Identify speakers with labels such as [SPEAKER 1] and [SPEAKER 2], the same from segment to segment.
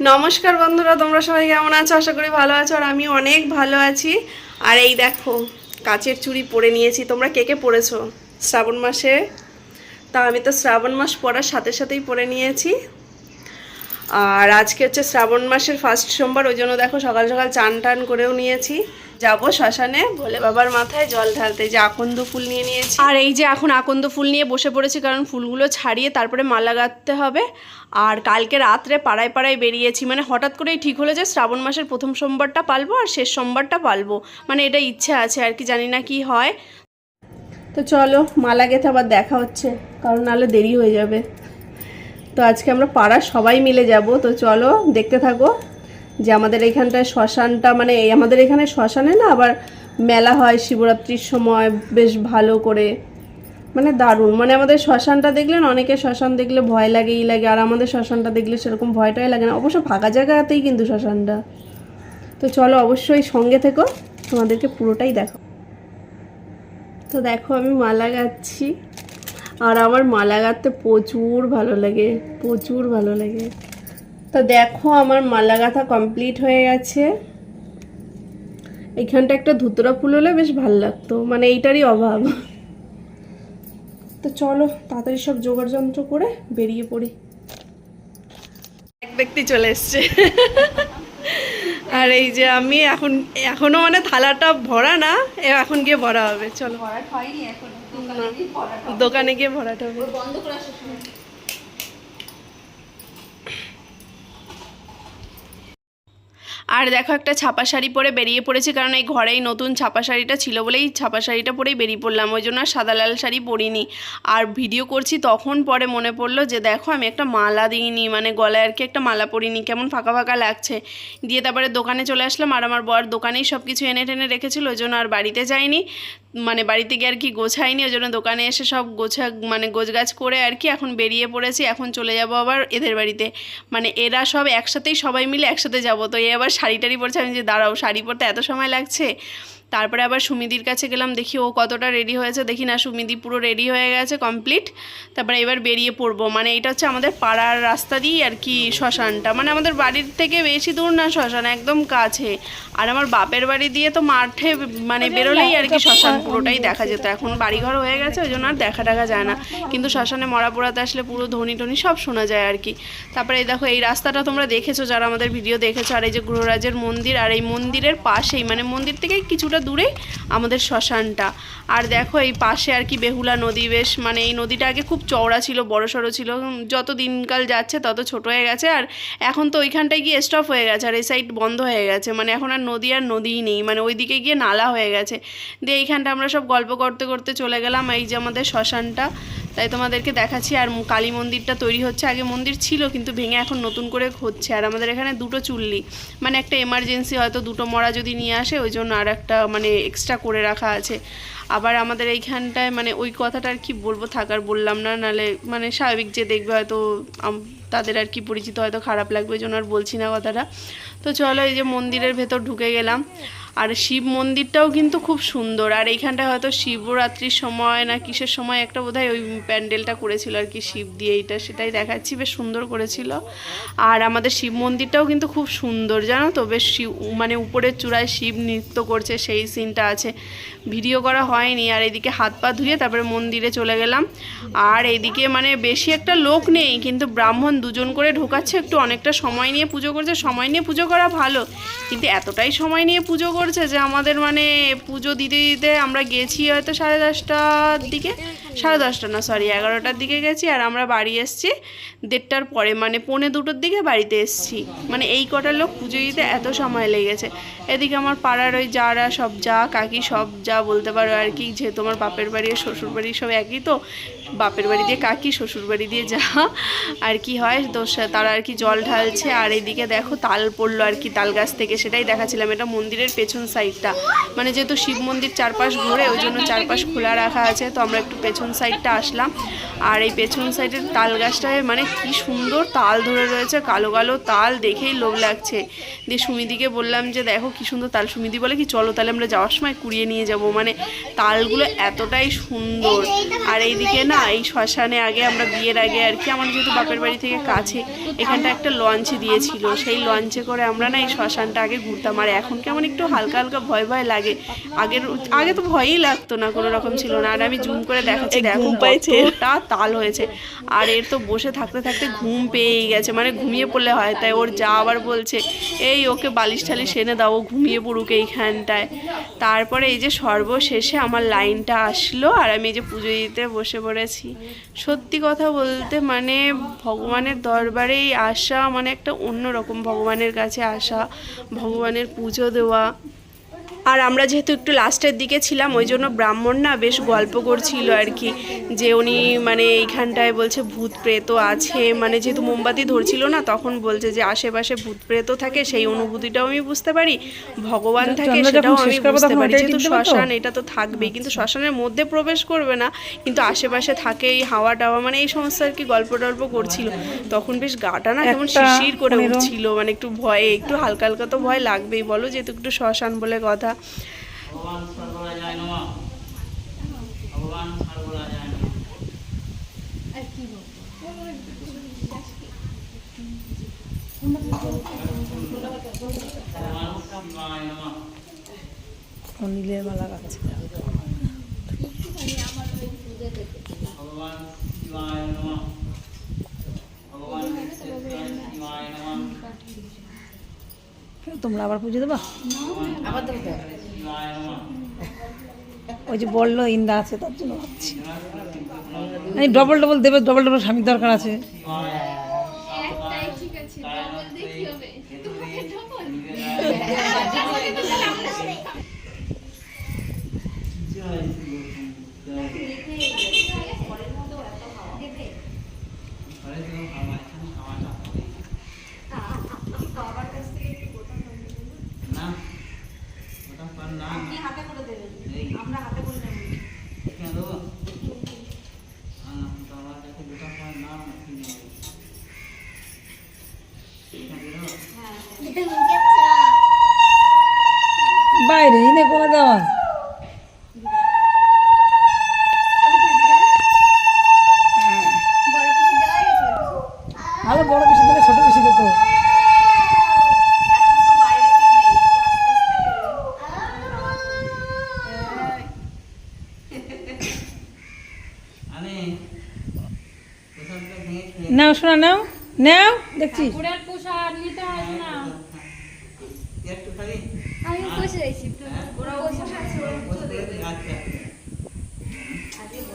[SPEAKER 1] নমস্কার বন্ধুরা, তোমরা সবাই কেমন আছো? আশা করি ভালো আছো আর আমি অনেক ভালো আছি। আর এই দেখো, কাচের চুড়ি পরে নিয়েছি। তোমরা কে কে পরেছো? শ্রাবণ মাসে? তা আমি তো শ্রাবণ মাস পরার সাথে সাথেই পরে নিয়েছি। আর আজকে হচ্ছে শ্রাবণ মাসের ফার্স্ট সোমবার, ওই জন্য দেখো সকাল সকাল চান টান করেও নিয়েছি। যাব শ্মশানে, ভোলে বাবার মাথায় জল ঢালতে যে আকন্দ ফুল নিয়ে নিয়েছি। আর এই যে এখন আকন্দ ফুল নিয়ে বসে পড়েছি, কারণ ফুলগুলো ছাড়িয়ে তারপরে মালা গাঁথতে হবে। আর কালকে রাত্রে পাড়ায় পাড়ায় বেরিয়েছি মানে হঠাৎ করেই ঠিক হলো যে শ্রাবণ মাসের প্রথম সোমবারটা পালবো আর শেষ সোমবারটা পালবো। মানে এটা ইচ্ছে আছে আর কি, জানি না কি হয়। তো চলো, মালা গেঁথে আবার দেখা হচ্ছে, কারণ নাহলে দেরি হয়ে যাবে। তো আজকে আমরা পাড়ার সবাই মিলে যাব। তো চলো দেখতে থাকো যে আমাদের এখানটায় শ্মশানটা মানে আমাদের এখানে শ্মশানে না আবার মেলা হয় শিবরাত্রির সময় বেশ ভালো করে। মানে দারুণ। মানে আমাদের শ্মশানটা দেখলেন অনেকে শ্মশান দেখলে ভয় লাগেই লাগে, আর আমাদের শ্মশানটা দেখলে সেরকম ভয়টাই লাগে না। অবশ্য ফাঁকা জায়গাতেই কিন্তু শ্মশানটা। তো চলো অবশ্যই সঙ্গে থেকো, তোমাদেরকে পুরোটাই দেখো তো দেখো আমি মালা গাচ্ছি। আর আমার মালা গাঁথতে প্রচুর ভালো লাগে, প্রচুর ভালো লাগে। তো দেখো আমার মালা গাঁথা কমপ্লিট হয়ে গেছে। এইখানটা একটা ধুতরা ফুল হলে বেশ ভালো লাগতো মানে এইটারই অভাব। তো চলো, তাড়াতাড়ি সব জোগাড় যন্ত্র করে বেরিয়ে পড়ি। এক ব্যক্তি চলে এসছে। আর এই যে আমি এখন, এখনও মানে থালাটা ভরা না এখন গিয়ে ভরা হবে। চলো। দোকানে গিয়ে ভরাটা হবে। আর দেখো একটা ছাপা শাড়ি পরে বেরিয়ে পড়েছি, কারণ এই ঘরেই নতুন ছাপা শাড়িটা ছিল বলেই ছাপা শাড়িটা পরেই বেরিয়ে পড়লাম, ওই জন্য আর সাদা লাল শাড়ি পরিনি। আর ভিডিও করছি তখন পরে মনে পড়ল যে দেখো আমি একটা মালা দিইনি মানে গলায় আর কি একটা মালা পরিনি, কেমন ফাঁকা ফাঁকা লাগছে। দিয়ে তারপরে দোকানে চলে আসলাম আর আমার বর দোকানেই সব কিছু এনে টেনে রেখেছিল, ওই জন্য আর বাড়িতে যাইনি মানে বাড়িতে গিয়ে আর কি গোছাইনি, ওই জন্য দোকানে এসে সব গোছা মানে গোছগাছ করে আর কি এখন বেরিয়ে পড়েছি, এখন চলে যাব আবার এদের বাড়িতে। মানে এরা সব একসাথেই সবাই মিলে একসাথে যাব, তো এ আবার শাড়ি টাড়ি পরছে। আমি যে দাঁড়াও শাড়ি পরতে এত সময় লাগছে? তারপরে আবার সুমিদির কাছে গেলাম দেখি ও কতটা রেডি হয়েছে। দেখি না সুমিদি পুরো রেডি হয়ে গেছে কমপ্লিট তারপরে এবার বেরিয়ে পড়ব। মানে এটা হচ্ছে আমাদের পাড়ার রাস্তা দিয়েই আর কি শ্মশানটা। মানে আমাদের বাড়ির থেকে বেশি দূর না শ্মশান একদম কাছে। আর আমার বাপের বাড়ি দিয়ে তো মাঠে মানে বেরোলেই আর কি শ্মশান পুরোটাই দেখা যেত। এখন বাড়িঘর হয়ে গেছে ওই জন্য আর দেখা টাকা যায় না। কিন্তু শ্মশানে মরা পোড়াতে আসলে পুরো ধ্বনি টনি সব শোনা যায় আর কি। তারপরে এই দেখো এই রাস্তাটা তোমরা দেখেছ যারা আমাদের ভিডিও দেখেছ আর এই যে গ্রহরাজের মন্দির আর এই মন্দিরের পাশেই মানে মন্দির থেকে কিছুটা দূরে আমাদের শ্মশানটা। আর দেখো এই পাশে আর কি বেহুলা নদী, বেশ মানে এই নদীটা আগে খুব চওড়া ছিল, বড় সড়ো ছিল। যত দিনকাল যাচ্ছে তত ছোট হয়ে গেছে। আর এখন তো ওইখানটায় গিয়ে স্টপ হয়ে গেছে, আর এই সাইড বন্ধ হয়ে গেছে। মানে এখন আর নদী আর নদীই নেই মানে ওইদিকে গিয়ে নালা হয়ে গেছে। দিয়ে এইখানটা আমরা সব গল্প করতে করতে চলে গেলাম, এই যে আমাদের শ্মশানটা। তাই তোমাদেরকে দেখাচ্ছি, আর কালী মন্দিরটা তৈরি হচ্ছে, আগে মন্দির ছিল, কিন্তু ভেঙে এখন নতুন করে হচ্ছে। আর আমাদের এখানে দুটো চুল্লি মানে একটা এমার্জেন্সি হয়তো দুটো মরা যদি নিয়ে আসে, ওই জন্য আর একটা মানে এক্সট্রা করে রাখা আছে। আবার আমাদের এইখানটায় মানে ওই কথাটা আর কি বলব, থাকার বললাম না, নালে মানে স্বাভাবিক যে দেখবে হয়তো তাদের আর কি পরিচিত, হয়তো খারাপ লাগবে, ওই জন্য আর বলছি না কথাটা। তো চলো এই যে মন্দিরের ভেতর ঢুকে গেলাম। আর শিব মন্দিরটাও কিন্তু খুব সুন্দর। আর এইখানটায় হয়তো শিবরাত্রির সময় না কিসের সময় একটা বোধহয় ওই প্যান্ডেলটা করেছিল আর কি শিব দিয়ে এইটা, সেটাই দেখাচ্ছি, বেশ সুন্দর করেছিল। আর আমাদের শিব মন্দিরটাও কিন্তু খুব সুন্দর, জানো তো? বেশ শিব মানে উপরের চূড়ায় শিব নৃত্য করছে, সেই সিনটা আছে। ভিডিও করা হয়নি, আর এদিকে হাত পা ধুয়ে তারপরে মন্দিরে চলে গেলাম। আর এদিকে মানে বেশি একটা লোক নেই, কিন্তু ব্রাহ্মণ দুজন করে ঢোকাচ্ছে, একটু অনেকটা সময় নিয়ে পুজো করছে। সময় নিয়ে পুজো করা ভালো, কিন্তু এতটাই সময় নিয়ে পুজো করছে যে আমাদের মানে পুজো দিতে দিতে আমরা গেছি হয়তো সাড়ে দশটার দিকে? সাড়ে দশটা না সরি এগারোটার দিকে গেছি আর আমরা বাড়ি এসছি দেড়টার পরে মানে পৌনে দুটোর দিকে বাড়িতে এসছি। মানে এই কটা লোক পুজো দিতে এত সময় লেগেছে। এদিকে আমার পাড়ার ওই যারা সব যা, কাকি সব যা বলতে পারো আর কি যেহেতু আমার বাপের বাড়ি শ্বশুর বাড়ি সব একই তো। বাপের বাড়ি দিয়ে, কাকি শ্বশুর বাড়ি দিয়ে যা আর কি হয় তো তারা আর কি জল ঢালছে, আর এদিকে দেখো তাল পড়ল আর কি তাল গাছ থেকে, সেটাই দেখাচ্ছিলাম। এটা মন্দিরের পেছন সাইডটা। মানে যেহেতু শিব মন্দির চারপাশ ঘুরে, ওই জন্য চারপাশ খোলা রাখা আছে, তো আমরা একটু পেছন সাইডটা আসলাম। আর এই পেছন সাইডের তাল গাছটায় মানে কি সুন্দর তাল ধরে রয়েছে, কালো কালো তাল, দেখেই লোভ লাগছে। দিয়ে সুমিদিকে বললাম যে, দেখো কি সুন্দর তাল। সুমিদি বলে কি, চলো তাহলে আমরা যাওয়ার সময় কুড়িয়ে নিয়ে যাব। মানে তালগুলো এতটাই সুন্দর। আর এইদিকে না না এই শ্মশানে আগে আমরা বিয়ের আগে আর কি আমার যেহেতু বাপের বাড়ি থেকে কাছে এখানটা একটা লঞ্চ দিয়েছিল। সেই লঞ্চে করে আমরা না এই শ্মশানটা আগে ঘুরতাম। আর এখন কেমন একটু হালকা হালকা ভয় ভয় লাগে। আগের আগে তো ভয়ই লাগতো না কোনো রকম ছিল না। আর আমি জুম করে দেখাচ্ছি দেখো কতটা তাল হয়েছে। আর এর তো বসে থাকতে থাকতে ঘুম পেয়েই গেছে মানে ঘুমিয়ে পড়লে হয় তাই ওর যা আবার বলছে এই ওকে বালিশ টালিশ এনে দাও ও ঘুমিয়ে পড়ুক এইখানটায়। তারপরে এই যে সর্বশেষে আমার লাইনটা আসলো আর আমি এই যে পুজো দিতে বসে পড়েছি সত্যি কথা বলতে মানে ভগবানের দরবারেই আসা মানে একটা অন্যরকম ভগবানের কাছে আসা, ভগবানের পুজো দেওয়া। আর আমরা যেহেতু একটু লাস্টের দিকে ছিলাম ওই জন্য ব্রাহ্মণ না বেশ গল্প করছিল আর কি। যে উনি মানে এইখানটায় বলছে ভূত প্রেত আছে। মানে যেহেতু মোমবাতি ধরছিল না তখন বলছে যে আশেপাশে ভূত প্রেত থাকে সেই অনুভূতিটাও আমি বুঝতে পারি। ভগবান থাকে সেটাও আমি বুঝতে পারি। যেহেতু শ্মশান এটা তো থাকবেই। কিন্তু শ্মশানের মধ্যে প্রবেশ করবে না কিন্তু আশেপাশে থাকে এই হাওয়া টাওয়া মানে এই সমস্ত আর কি গল্প টল্প করছিল। তখন বেশ গাটা না কেমন শিশির করে উঠছিল মানে একটু ভয়ে একটু হালকা হালকা তো ভয় লাগবেই। বলো যেহেতু একটু শ্মশান বলে কথা।
[SPEAKER 2] ভগবান যায় নমঃ। ভগবান সর্বরা যায় নমঃ।
[SPEAKER 3] মালা গাছ
[SPEAKER 2] ভগবান শিবায় নমঃ ভগবান শিবায় নমঃ
[SPEAKER 3] তোমরা আবার পুজো দেবা? ওই যে বলল ইন্দা আছে তার জন্য ভাবছি। আমি ডবল ডবল দেবে ডবল ডবল স্বামীর দরকার আছে।
[SPEAKER 2] না ওটা পার না হাতে করে দেবেন আমরা হাতে করে নেব কেন দেবো না তো আমার কাছে দুটো পার না নাকি নেব এখানে দেবো
[SPEAKER 3] বাইরে এনে করে দেওয়া। ভালো বড় বেশি দিলে ছোট বেশি দিত নাও শোনা নাও। নাও দেখছি
[SPEAKER 4] ঠাকুরের প্রসাদ নিতে হবে না
[SPEAKER 2] একটু খালি
[SPEAKER 5] আমি বসে রয়েছি
[SPEAKER 2] বসে দেখে আচ্ছা হ্যাঁ, মায়ের কাছে একটু আছে মায়ের কাছে মা তো ভূত প্রেত নিয়ে থাকে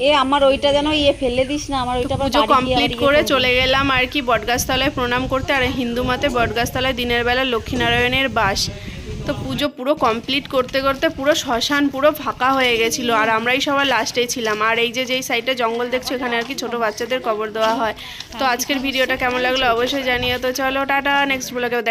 [SPEAKER 4] এ আমার ওইটা যেন ইয়ে ফেলে দিস না আমার ওইটা আবার
[SPEAKER 1] পুজো কমপ্লিট
[SPEAKER 4] ইয়ে
[SPEAKER 1] করে চলে গেলাম আর কি বটগাছতলায় প্রণাম করতে আর হিন্দু মতে বটগাছতলায় দিনের বেলা লক্ষ্মীনারায়ণের বাস। তো পুজো পুরো কমপ্লিট করতে করতে পুরো শ্মশান পুরো ফাঁকা হয়ে গেছিল। আর আমরাই সবার লাস্টেই ছিলাম। আর এই যে যেই সাইডে জঙ্গল দেখছ, এখানে আর কি ছোটো বাচ্চাদের কবর দেওয়া হয়। তো আজকের ভিডিওটা কেমন লাগল অবশ্যই জানিয়ে তো চলো, টাটা নেক্সট ব্লগে